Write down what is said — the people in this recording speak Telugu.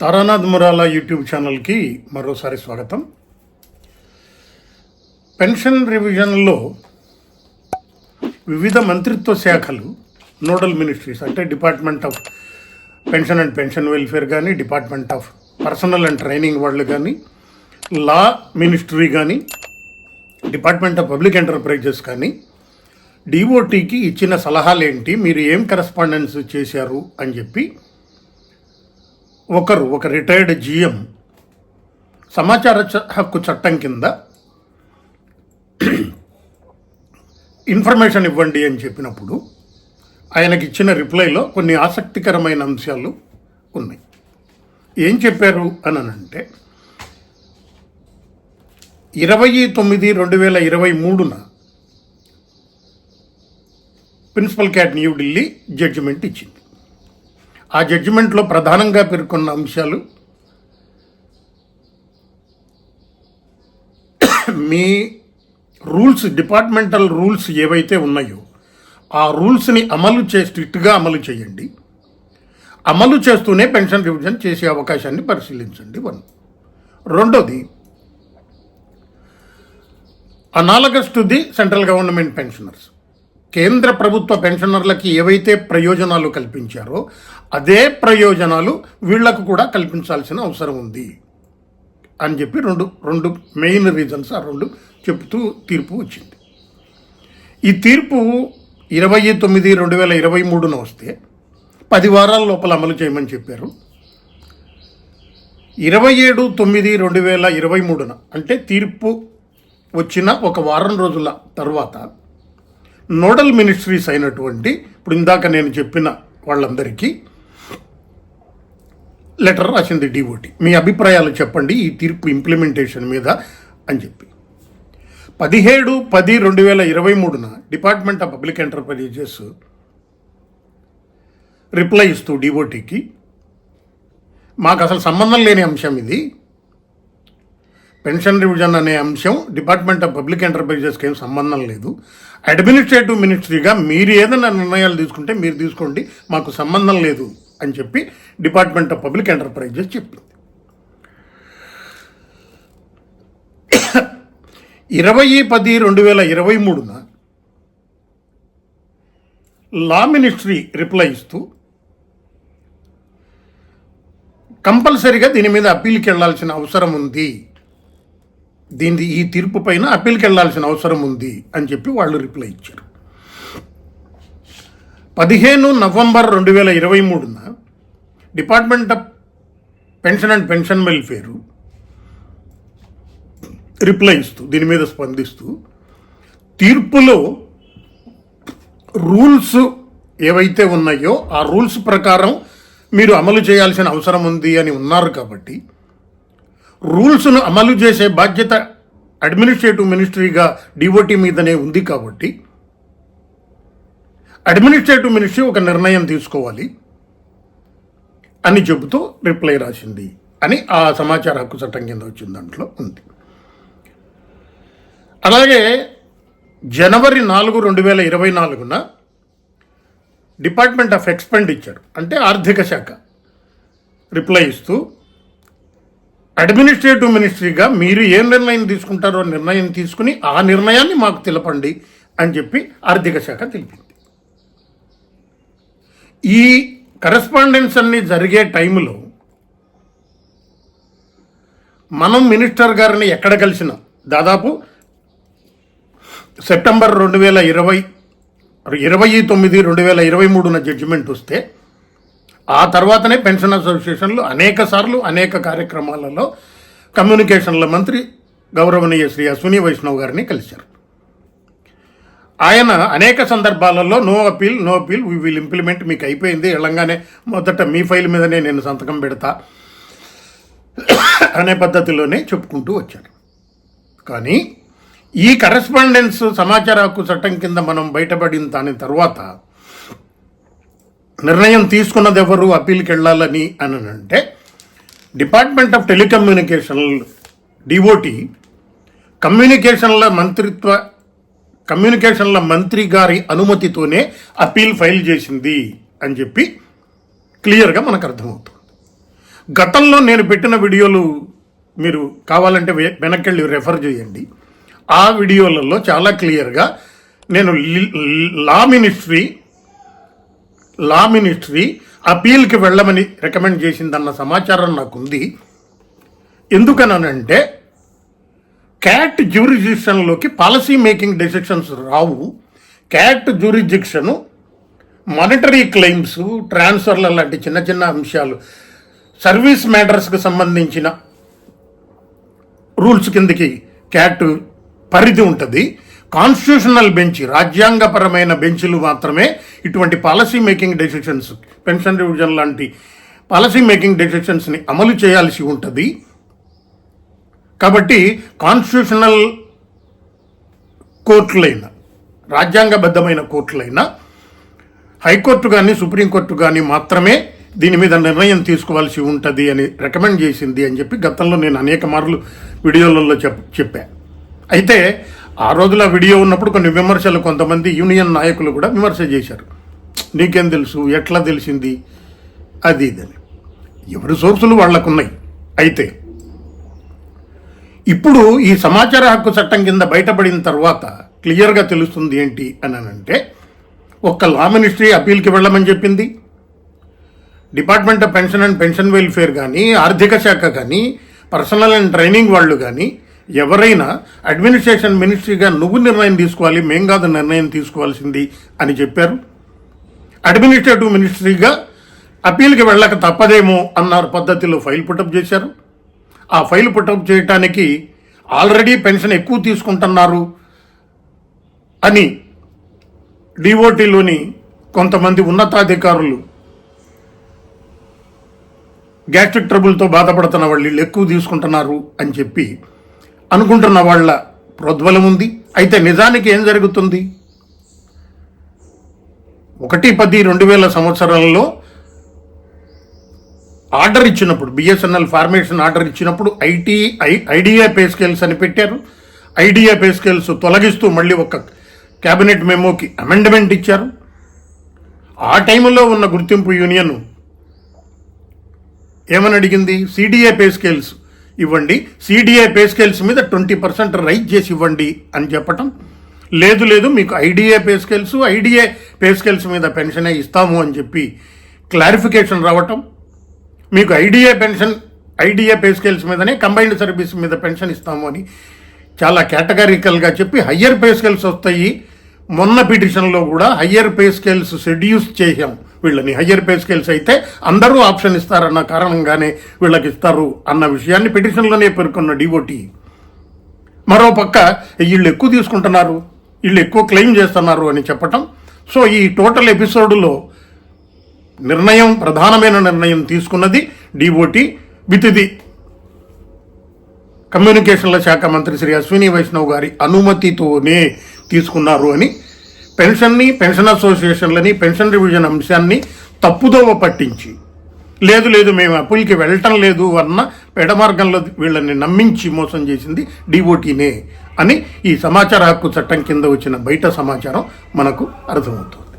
తారానాథ్ మురాలా యూట్యూబ్ ఛానల్కి మరోసారి స్వాగతం. పెన్షన్ రివిజన్లో వివిధ మంత్రిత్వ శాఖలు నోడల్ మినిస్ట్రీస్ అంటే department of pension and pension welfare కానీ department of personnel and training వాళ్ళు కానీ లా మినిస్ట్రీ కానీ డిపార్ట్మెంట్ ఆఫ్ పబ్లిక్ ఎంటర్ప్రైజెస్ కానీ డిఓటీకి ఇచ్చిన సలహాలు ఏంటి మీరు ఏం కరెస్పాండెన్స్ చేశారు అని చెప్పి ఒకరు ఒక రిటైర్డ్ జిఎం సమాచార చ- హక్కు చట్టం కింద ఇన్ఫర్మేషన్ ఇవ్వండి అని చెప్పినప్పుడు ఆయనకి ఇచ్చిన రిప్లైలో కొన్ని ఆసక్తికరమైన అంశాలు ఉన్నాయి. ఏం చెప్పారు అని అంటే ఇరవై తొమ్మిది రెండు వేల ఇరవై మూడున ప్రిన్సిపల్ క్యాట్ న్యూఢిల్లీ జడ్జిమెంట్ ఇచ్చింది. ఆ జడ్జిమెంట్లో ప్రధానంగా పేర్కొన్న అంశాలు మీ రూల్స్ డిపార్ట్మెంటల్ రూల్స్ ఏవైతే ఉన్నాయో ఆ రూల్స్ని అమలు చే స్ట్రిక్ట్గా అమలు చేయండి. అమలు చేస్తూనే పెన్షన్ రివిజన్ చేసే అవకాశాన్ని పరిశీలించండి. వన్. రెండోది analogous to the central government pensioners. కేంద్ర ప్రభుత్వ పెన్షనర్లకి ఏవైతే ప్రయోజనాలు కల్పించారో అదే ప్రయోజనాలు వీళ్ళకు కూడా కల్పించాల్సిన అవసరం ఉంది అని చెప్పి రెండు రెండు మెయిన్ రీజన్స్ ఆ రెండు చెప్తూ తీర్పు వచ్చింది. ఈ తీర్పు ఇరవై తొమ్మిది రెండు వేల ఇరవై మూడున వస్తే పది వారాల లోపల అమలు చేయమని చెప్పారు. ఇరవై ఏడు తొమ్మిది రెండు వేల ఇరవై మూడున అంటే తీర్పు వచ్చిన ఒక వారం రోజుల తర్వాత నోడల్ మినిస్ట్రీస్ అయినటువంటి ఇప్పుడు ఇందాక నేను చెప్పిన వాళ్ళందరికీ లెటర్ రాసింది డిఓటి మీ అభిప్రాయాలు చెప్పండి ఈ తీర్పు ఇంప్లిమెంటేషన్ మీద అని చెప్పి. పదిహేడు పది రెండు వేల ఇరవై మూడున department of public enterprises reply ఇస్తూ డిఓటీకి మాకు అసలు సంబంధం లేని అంశం ఇది. పెన్షన్ రివిజన్ అనే అంశం డిపార్ట్మెంట్ ఆఫ్ పబ్లిక్ ఎంటర్ప్రైజెస్కి ఏం సంబంధం లేదు. అడ్మినిస్ట్రేటివ్ మినిస్ట్రీగా మీరు ఏదైనా నిర్ణయాలు తీసుకుంటే మీరు తీసుకోండి మాకు సంబంధం లేదు. అని చెప్పి డిపార్ట్మెంట్ ఆఫ్ పబ్లిక్ ఎంటర్ప్రైజెస్ చెప్పింది. ఇరవై పది రెండు వేల ఇరవై మూడున లా మినిస్ట్రీ రిప్లై ఇస్తూ కంపల్సరీగా దీని మీద అప్పీల్కి వెళ్ళాల్సిన అవసరం ఉంది. దీని ఈ తీర్పు పైన అప్పీల్కి వెళ్ళాల్సిన అవసరం ఉంది అని చెప్పి వాళ్ళు రిప్లై ఇచ్చారు. పదిహేను నవంబర్ రెండు వేల ఇరవై మూడున department of pension and pension welfare reply ఇస్తూ దీని మీద స్పందిస్తూ తీర్పులో రూల్స్ ఏవైతే ఉన్నాయో ఆ రూల్స్ ప్రకారం మీరు అమలు చేయాల్సిన అవసరం ఉంది అని ఉన్నారు కాబట్టి రూల్స్ను అమలు చేసే బాధ్యత అడ్మినిస్ట్రేటివ్ మినిస్ట్రీగా డిఓటి మీదనే ఉంది కాబట్టి అడ్మినిస్ట్రేటివ్ మినిస్ట్రీ ఒక నిర్ణయం తీసుకోవాలి. అని చెబుతూ రిప్లై రాసింది అని ఆ సమాచార హక్కు చట్టం కింద వచ్చిన దాంట్లో ఉంది. అలాగే జనవరి నాలుగు రెండు వేల ఇరవై నాలుగున డిపార్ట్మెంట్ ఆఫ్ ఎక్స్పెండిచర్ అంటే ఆర్థిక శాఖ రిప్లై ఇస్తూ అడ్మినిస్ట్రేటివ్ మినిస్ట్రీగా మీరు ఏ నిర్ణయం తీసుకుంటారో నిర్ణయం తీసుకుని ఆ నిర్ణయాన్ని మాకు తెలపండి అని చెప్పి ఆర్థిక శాఖ తెలిపింది. ఈ కరెస్పాండెన్స్ అన్నీ జరిగే టైంలో మనం మినిస్టర్ గారిని ఎక్కడ కలిసినా? దాదాపు సెప్టెంబర్ రెండు వేల ఇరవై ఇరవై తొమ్మిది రెండు వేల ఇరవై మూడున జడ్జిమెంట్ వస్తే ఆ తర్వాతనే పెన్షన్ అసోసియేషన్లు అనేక సార్లు అనేక కార్యక్రమాలలో కమ్యూనికేషన్ల మంత్రి గౌరవనీయ శ్రీ అశ్విని వైష్ణవ్ గారిని కలిశారు. ఆయన అనేక సందర్భాలలో no appeal no appeal we will implement మీకు అయిపోయింది వెళ్ళంగానే మొదట మీ ఫైల్ మీదనే నేను సంతకం పెడతా అనే పద్ధతిలోనే చెప్పుకుంటూ వచ్చాడు కానీ ఈ కరెస్పాండెన్స్ సమాచార హక్కు చట్టం కింద మనం బయటపడిన దాని తర్వాత నిర్ణయం తీసుకున్నది ఎవరు అప్పీల్కి వెళ్ళాలని అని అంటే డిపార్ట్మెంట్ ఆఫ్ టెలికమ్యూనికేషన్ డిఓటి కమ్యూనికేషన్ల మంత్రిత్వ కమ్యూనికేషన్ల మంత్రి గారి అనుమతితోనే అప్పీల్ ఫైల్ చేసింది అని చెప్పి క్లియర్గా మనకు అర్థమవుతుంది. గతంలో నేను పెట్టిన వీడియోలు మీరు కావాలంటే వె- వెనక్కి రెఫర్ చేయండి. ఆ వీడియోలలో చాలా క్లియర్గా నేను లా మినిస్ట్రీ లా మినిస్ట్రీ అపీల్కి వెళ్ళమని రికమెండ్ చేసిందన్న సమాచారం నాకుంది. ఎందుకనంటే క్యాట్ జ్యూరిజిక్షన్లోకి పాలసీ మేకింగ్ డెసిషన్స్ రావు. క్యాట్ జ్యూరిజిక్షను మానిటరీ క్లెయిమ్స్ ట్రాన్స్ఫర్ల లాంటి చిన్న చిన్న అంశాలు సర్వీస్ మ్యాటర్స్కి సంబంధించిన రూల్స్ కిందకి క్యాట్ పరిధి ఉంటుంది. కాన్స్టిట్యూషనల్ బెంచ్ రాజ్యాంగపరమైన బెంచ్లు మాత్రమే ఇటువంటి policy making decisions pension revision లాంటి పాలసీ మేకింగ్ డెసిషన్స్ని అమలు చేయాల్సి ఉంటుంది. కాబట్టి కాన్స్టిట్యూషనల్ కోర్టులైన రాజ్యాంగబద్ధమైన కోర్టులైన హైకోర్టు కానీ సుప్రీంకోర్టు కానీ మాత్రమే దీని మీద నిర్ణయం తీసుకోవాల్సి ఉంటుంది అని రికమెండ్ చేసింది అని చెప్పి గతంలో నేను అనేక మార్లు వీడియోలలో చెప్ చెప్పా. అయితే ఆ రోజుల వీడియో ఉన్నప్పుడు కొన్ని విమర్శలు కొంతమంది యూనియన్ నాయకులు కూడా విమర్శ చేశారు. నీకేం తెలుసు? ఎట్లా తెలిసింది? అది ఇదని ఎవరి సోర్సులు వాళ్ళకున్నాయి. అయితే ఇప్పుడు ఈ సమాచార హక్కు చట్టం కింద బయటపడిన తర్వాత క్లియర్గా తెలుస్తుంది ఏంటి అని అంటే ఒక్క లా మినిస్ట్రీ అప్పీల్కి వెళ్ళమని చెప్పింది. Department of pension and pension welfare కానీ ఆర్థిక శాఖ కానీ పర్సనల్ అండ్ ట్రైనింగ్ వాళ్ళు కానీ ఎవరైనా అడ్మినిస్ట్రేషన్ మినిస్ట్రీగా నువ్వు నిర్ణయం తీసుకోవాలి మేం కాదు నిర్ణయం తీసుకోవాల్సింది అని చెప్పారు. అడ్మినిస్ట్రేటివ్ మినిస్ట్రీగా అప్పీల్కి వెళ్ళక తప్పదేమో అన్నారు పద్ధతిలో ఫైల్ పుటప్ చేశారు. ఆ ఫైల్ పుటప్ చేయటానికి ఆల్రెడీ పెన్షన్ ఎక్కువ తీసుకుంటున్నారు అని డిఓటీలోని కొంతమంది ఉన్నతాధికారులు గ్యాస్ట్రిక్ ట్రబుల్తో బాధపడుతున్న వాళ్ళు వీళ్ళు ఎక్కువ తీసుకుంటున్నారు అని చెప్పి అనుకుంటున్న వాళ్ళ ప్రోద్బలం ఉంది. అయితే నిజానికి ఏం జరుగుతుంది? ఒకటి పది రెండు వేల సంవత్సరంలో ఆర్డర్ ఇచ్చినప్పుడు బిఎస్ఎన్ఎల్ ఫార్మేషన్ ఆర్డర్ ఇచ్చినప్పుడు IT I IDA pay scales అని పెట్టారు. ఐడియా పే స్కేల్స్ తొలగిస్తూ మళ్ళీ ఒక క్యాబినెట్ మెమోకి అమెండ్మెంట్ ఇచ్చారు. ఆ టైంలో ఉన్న గుర్తింపు యూనియన్ ఏమని అడిగింది? సిడిఏ పే స్కేల్స్ ఇవ్వండి. సిడిఏ పే స్కేల్స్ మీద ట్వంటీ పర్సెంట్ రైజ్ చేసి ఇవ్వండి అని చెప్పటం. లేదు లేదు మీకు IDA pay scales IDA pay scales మీద పెన్షనే ఇస్తాము అని చెప్పి క్లారిఫికేషన్ రావటం. మీకు IDA pension IDA pay scales మీదనే కంబైన్డ్ సర్వీస్ మీద పెన్షన్ ఇస్తాము అని చాలా కేటగారికల్గా చెప్పి హయ్యర్ పే స్కేల్స్ వస్తాయి. మొన్న పిటిషన్లో కూడా హయ్యర్ పే స్కేల్స్ షెడ్యూస్ చేశాం. వీళ్ళని హయ్యర్ పే స్కేల్స్ అయితే అందరూ ఆప్షన్ ఇస్తారన్న కారణంగానే వీళ్ళకి ఇస్తారు అన్న విషయాన్ని పిటిషన్లోనే పేర్కొన్న డిఓటి. మరో పక్క వీళ్ళు ఎక్కువ తీసుకుంటున్నారు వీళ్ళు ఎక్కువ క్లెయిమ్ చేస్తున్నారు అని చెప్పటం. సో ఈ టోటల్ ఎపిసోడ్లో నిర్ణయం ప్రధానమైన నిర్ణయం తీసుకున్నది డిఓటి విత్ ది కమ్యూనికేషన్ల శాఖ మంత్రి శ్రీ అశ్విని వైష్ణవ్ గారి అనుమతితోనే తీసుకున్నారు అని పెన్షన్ని పెన్షన్ అసోసియేషన్లని పెన్షన్ రివిజన్ అంశాన్ని తప్పుదోవ పట్టించి లేదు లేదు మేము అప్పులకి వెళ్ళటం లేదు అన్న పెడమార్గంలో వీళ్ళని నమ్మించి మోసం చేసింది డిఓటీనే అని ఈ సమాచార హక్కు చట్టం కింద వచ్చిన బయట సమాచారం మనకు అర్థమవుతుంది.